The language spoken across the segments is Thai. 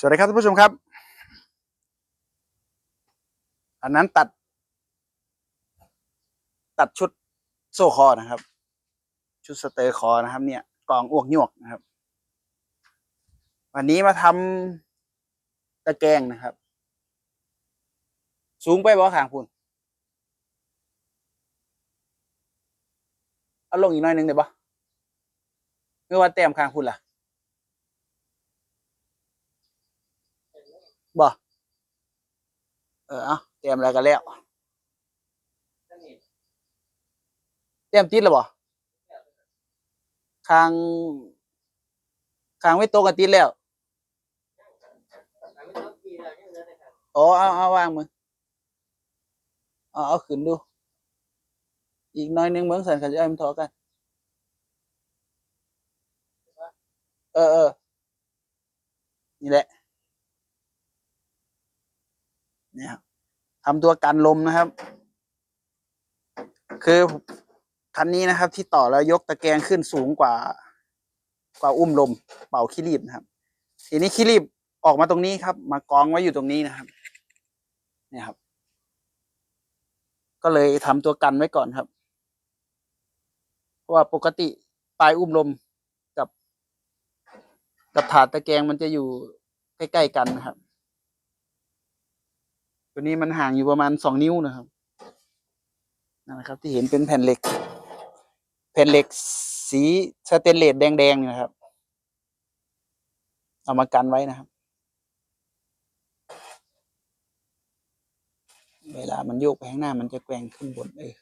สวัสดีครับท่านผู้ชมครับ อันนั้นตัด ตัดชุดโซ่คอนะครับ ชุดสเตอร์คอนะครับ เนี่ยกองอ้วกหยวกนะครับ วันนี้มาทำตะแกรงนะครับ สูงไปบ่ขางคุณเอาลงอีกน่อยนึงได้บ่เมื่อว่าแต้มข้างคุณล่ะ บ่ เออเตรียมอะไรกันแล้วเตรียมติดแล้วบ่คางคางไม่โตกับติดแล้วอ๋อเอาเอาวางมือเอาเอาขึ้นดู อีกน้อยนึงเมืองสันเขาจะให้มันทอกัน เออเออนี่แหละ เนี่ยทำตัวกันลมนะครับ คือคันนี้นะครับ ที่ต่อแล้วยกตะแกรงขึ้นสูงกว่า กว่าอุ้มลม เป่าขี้รีบนะครับ ทีนี้ขี้รีบออกมาตรงนี้ครับ มากองไว้อยู่ตรงนี้นะครับ เนี่ยครับ ก็เลยทำตัวกันไว้ก่อนครับเพราะว่าปกติปลายอุ้มลมกับ กับถาดตะแกรงมันจะอยู่ใกล้ๆกันนะครับ ตัวนี้มันห่างอยู่ประมาณสองนิ้วนะครับนั่นนะครับ ที่เห็นเป็นแผ่นเหล็ก แผ่นเหล็กสีสเตนเลสแดงๆนี่นะครับ เอามากันไว้นะครับ เวลามันโยกไปข้างหน้ามันจะแกว่งขึ้นบนเออ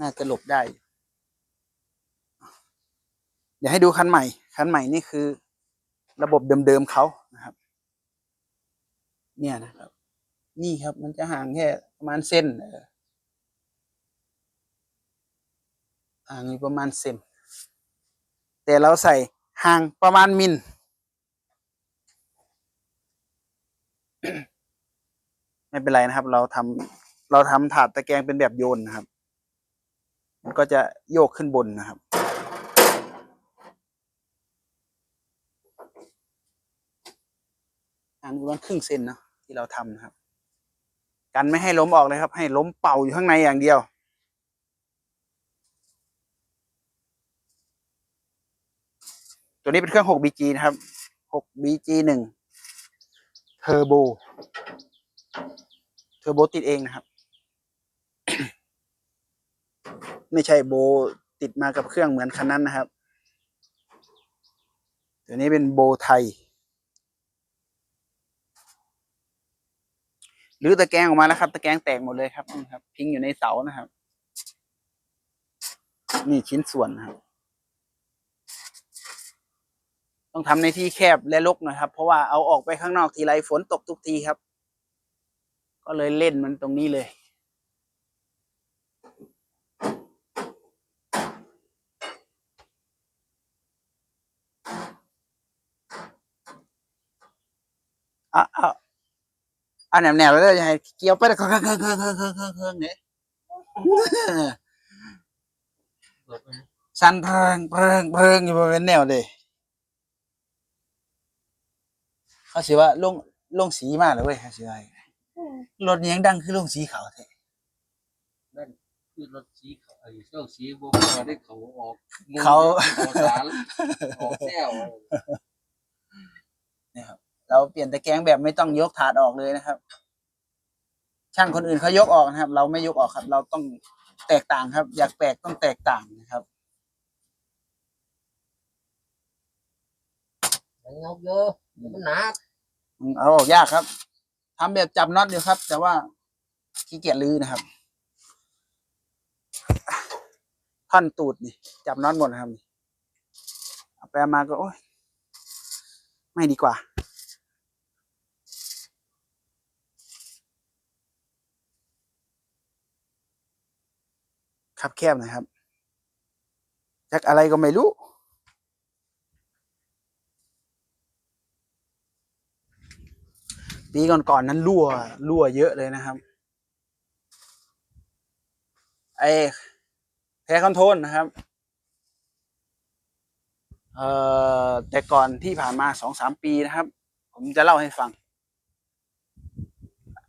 น่าจะหลบได้ เดี๋ยวให้ดูคันใหม่ คันใหม่นี่คือ ระบบเดิมๆเขานะครับ เนี่ยนะครับ นี่ครับ มันจะห่างแค่ประมาณเส้นเออห่างอยู่ประมาณเซนแต่เราใส่ห่างประมาณมิลไม่เป็นไรนะครับ เราทำเราทำถาดตะแกรงเป็นแบบโยนนะครับ มันก็จะโยกขึ้นบนนะครับห่างประมาณครึ่งเซนเนาะที่เราทำนะครับ กันไม่ให้ล้มออกเลยครับ ให้ล้มเป่าอยู่ข้างในอย่างเดียว ตัวนี้เป็นเครื่อง 6BG นะครับ 6BG หนึ่งเทอร์โบ เทอร์โบติดเองนะครับ ไม่ใช่โบติดมากับเครื่องเหมือนคันนั้นนะครับ ตัวนี้เป็นโบไทย หรือตะแกรงออกมาแล้วครับ ตะแกรงแตกหมดเลยครับนี่ครับ พิงอยู่ในเสานะครับ นี่ชิ้นส่วนนะครับ ต้องทำในที่แคบและรกหนะครับ เพราะว่าเอาออกไปข้างนอกทีไรฝนตกทุกทีครับ ก็เลยเล่นมันตรงนี้เลยอะอะ อันแนวแนวแล้วจะให้เกี่ยวไปแล้วเครื่องเครื่องเครื่องเครื่องเครื่องเครื่องเครื่องเนี่ยสั่นเพลิงเพลิงเพลิงอยู่บริเวณแนวเลยเขาสิว่าลงลงสีมากเลยเว้ยเขาสิว่ารถยังดังคือลงสีขาวแท้นั่นคือรถสีเขาไอ้เจ้าสีบัวพอได้เขาออกเขาออกสารออกแซวเนี่ยครับ เราเปลี่ยนตะแกรงแบบไม่ต้องยกถาดออกเลยนะครับ ช่างคนอื่นเขายกออกนะครับ เราไม่ยกออกครับ เราต้องแตกต่างครับ อยากแปลกต้องแตกต่างนะครับมันเงาเยอะมันหนักอืมเอาออกยากครับทำแบบจับน็อตอยู่ครับ แต่ว่าขี้เกียจลื้อนะครับท่อนตูดนี่จับน็อตหมดนะครับนี่เอาไปเอามาก็โอ้ยไม่ดีกว่า คับแคบนะครับจากอะไรก็ไม่รู้ปีก่อนๆนั้นรั่วรั่วเยอะเลยนะครับ ไอแพ้คอนโทรลนะครับ เอ่อแต่ก่อนที่ผ่านมาสองสามปีนะครับ ผมจะเล่าให้ฟัง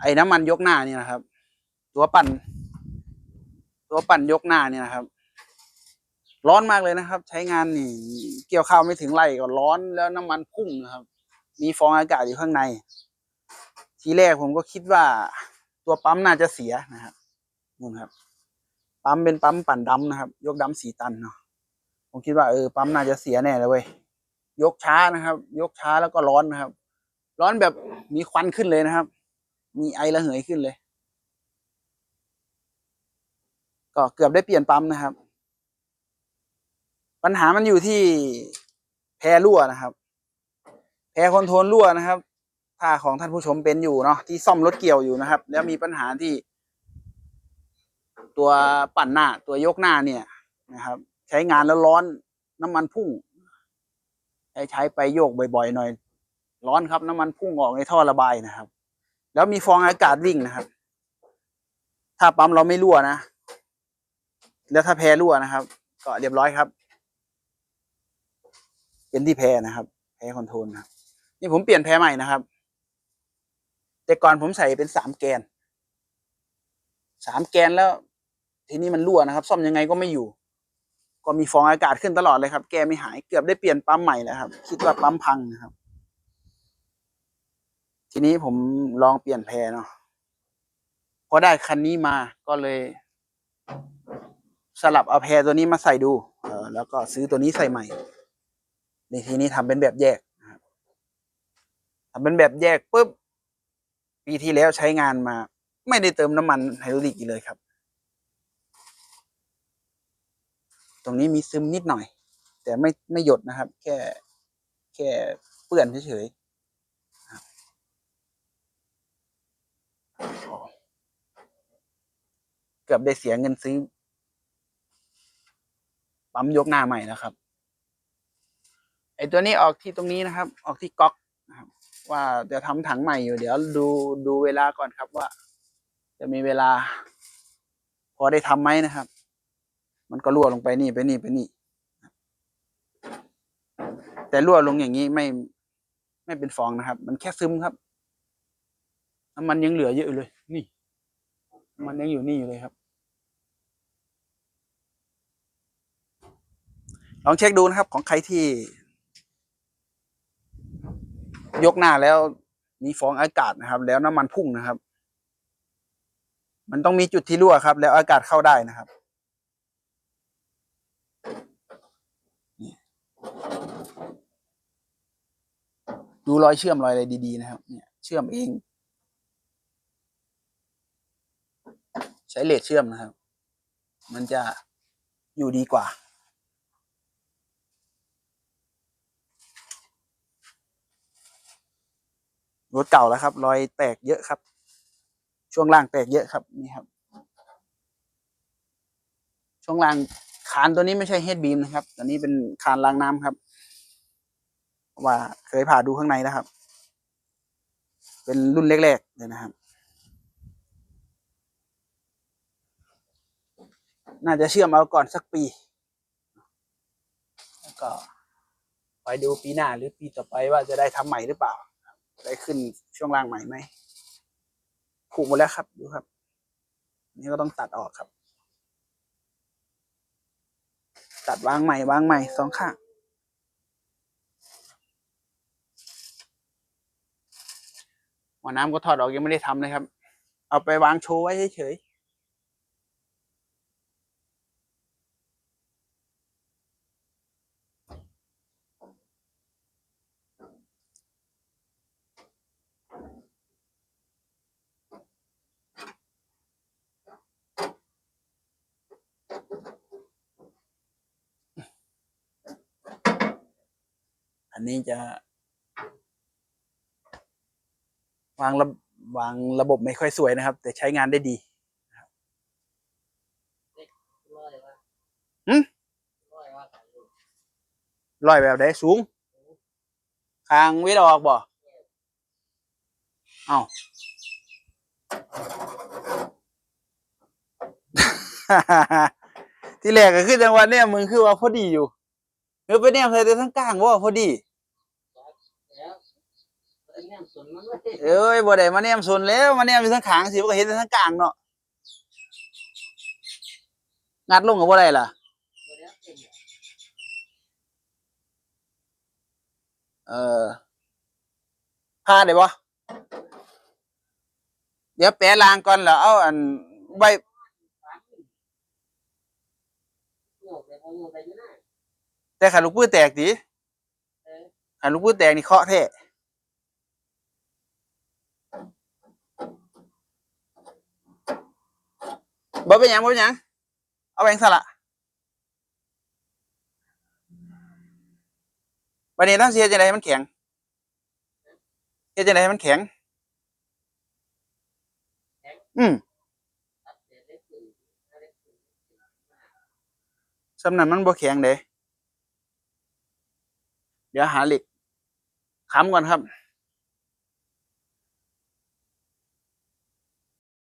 ไอ้น้ำมันยกหน้านี่นะครับ ตัวปั่น ตัวปั่นยกหน้าเนี่ยนะครับ ร้อนมากเลยนะครับ ใช้งานนี่เกี่ยวข้าวไม่ถึงไร่ก็ร้อนแล้วน้ำมันพุ่งนะครับ มีฟองอากาศอยู่ข้างใน ทีแรกผมก็คิดว่า ตัวปั๊มน่าจะเสียนะครับนู่นครับ ปั๊มเป็นปั๊มปั่นดำนะครับ ยกดำสีตันเนาะผมคิดว่าเออปั๊มน่าจะเสียแน่เลยเว้ยยกช้านะครับ ยกช้าแล้วก็ร้อนนะครับ ร้อนแบบมีควันขึ้นเลยนะครับ มีไอระเหยขึ้นเลย ก็เกือบได้เปลี่ยนปั๊มนะครับ ปัญหามันอยู่ที่แพรรั่วนะครับ แพรคอนโทรลรั่วนะครับถ้าของท่านผู้ชมเป็นอยู่เนาะที่ซ่อมรถเกี่ยวอยู่นะครับ แล้วมีปัญหาที่ ตัวปั่นหน้า ตัวยกหน้าเนี่ยนะครับ ใช้งานแล้วร้อนน้ำมันพุ่งใช้ใช้ไปโยกบ่อยๆหน่อย ร้อนครับน้ำมันพุ่งออกในท่อระบายนะครับ แล้วมีฟองอากาศวิ่งนะครับ ถ้าปั๊มเราไม่รั่วนะ แล้วถ้าแพรรั่วนะครับ ก็เรียบร้อยครับ เป็นที่แพรนะครับ แพรคอนโทรลนะครับนี่ผมเปลี่ยนแพรใหม่นะครับ แต่ก่อนผมใส่เป็นสามแกนสามแกนแล้ว ทีนี้มันรั่วนะครับ ซ่อมยังไงก็ไม่อยู่ ก็มีฟองอากาศขึ้นตลอดเลยครับ แกไม่หายเกือบได้เปลี่ยนปั๊มใหม่แล้วครับ คิดว่าปั๊มพังนะครับ ทีนี้ผมลองเปลี่ยนแพรเนาะพอได้คันนี้มาก็เลย สลับเอาแพรตัวนี้มาใส่ดูเออแล้วก็ซื้อตัวนี้ใส่ใหม่ในทีนี้ทำเป็นแบบแยกทำเป็นแบบแยกปุ๊บปีที่แล้วใช้งานมา ไม่ได้เติมน้ำมันไฮดรอลิกอีกเลยครับ ตรงนี้มีซึมนิดหน่อย แต่ไม่ไม่หยดนะครับ แค่แค่เปื้อนเฉยๆเกือบได้เสียเงินซื้อ ปั๊มยกหน้าใหม่นะครับไอตัวนี้ออกที่ตรงนี้นะครับ ออกที่ก๊อกนะครับ ว่าจะทำถังใหม่อยู่เดี๋ยวดูดูเวลาก่อนครับว่า จะมีเวลา พอได้ทำไหมนะครับ มันก็รั่วลงไปนี่ไปนี่ไปนี่ แต่รั่วลงอย่างนี้ไม่ไม่เป็นฟองนะครับ มันแค่ซึมครับน้ำมันยังเหลือเยอะเลย นี่ มันยังอยู่นี่อยู่เลยครับ ลองเช็คดูนะครับ ของใครที่ ยกหน้าแล้วมีฟองอากาศนะครับ แล้วน้ำมันพุ่งนะครับ มันต้องมีจุดที่รั่วครับ แล้วอากาศเข้าได้นะครับดูรอยเชื่อมรอยอะไรดีๆนะครับ เนี่ยเชื่อมเอง ใช้เลดเชื่อมนะครับ มันจะอยู่ดีกว่า รถเก่าแล้วครับ รอยแตกเยอะครับ ช่วงล่างแตกเยอะครับนี่ครับ ช่วงล่างคานตัวนี้ไม่ใช่เฮดบีมนะครับตัวนี้เป็นคานล้างน้ำครับ ว่าเคยผ่าดูข้างในนะครับ เป็นรุ่นแรกๆเลยนะครับ น่าจะเชื่อมเอาก่อนสักปี แล้วก็ไปดูปีหน้าหรือปีต่อไปว่าจะได้ทำใหม่หรือเปล่า ได้ขึ้นช่วงล่างใหม่ไหมขูดหมดแล้วครับดูครับ นี่ก็ต้องตัดออกครับ ตัดวางใหม่วางใหม่สองข้างหม้อน้ำก็ถอดออกยังไม่ได้ทำเลยครับ เอาไปวางโชว์ไว้เฉยๆ อันนี้จะ วางระวางระบบไม่ค่อยสวยนะครับ แต่ใช้งานได้ดีร้อยว่าหึร้อยว่าขายอยู่ลอยแบบได้สูงคางวิดออกบ่เอ้าที่แรกก็คือจังหวัดเนี่ยมึงคือว่าพอดีอยู่เออไปเนี่ยใส่แต่ทั้งกลางว่าพอดีแล้วไอ้ เป็นแนมสนมันเลยเอ้ยบ่ได้มาแนมสนแล้วมาแนมอยู่ทั้งขางสิบ่ก็เห็นแต่ทั้งกลางเนาะงัดลงก็บ่ได้ล่ะบ่ได้เป็นเออพาได้บ่เดี๋ยวแปะรางก่อนแล้วเอาอันไว้โยกเลยบ่โยกได้อยู่นะแต่ขันลูกปื้อแตกดิขันลูกปื้อแตกนี่เคาะแท้ บ่เป็นหยังบ่เป็นหยัง เอาแบงสละวันนี้ต้องเสียจังไดให้มันแข็งเสียจังไดให้มันแข็ง อืมสร็จได้ขึ้นได้ขึ้นสำนันมันบ่แข็งเด้เดี๋ยวหาเหล็กค้ำก่อนครับ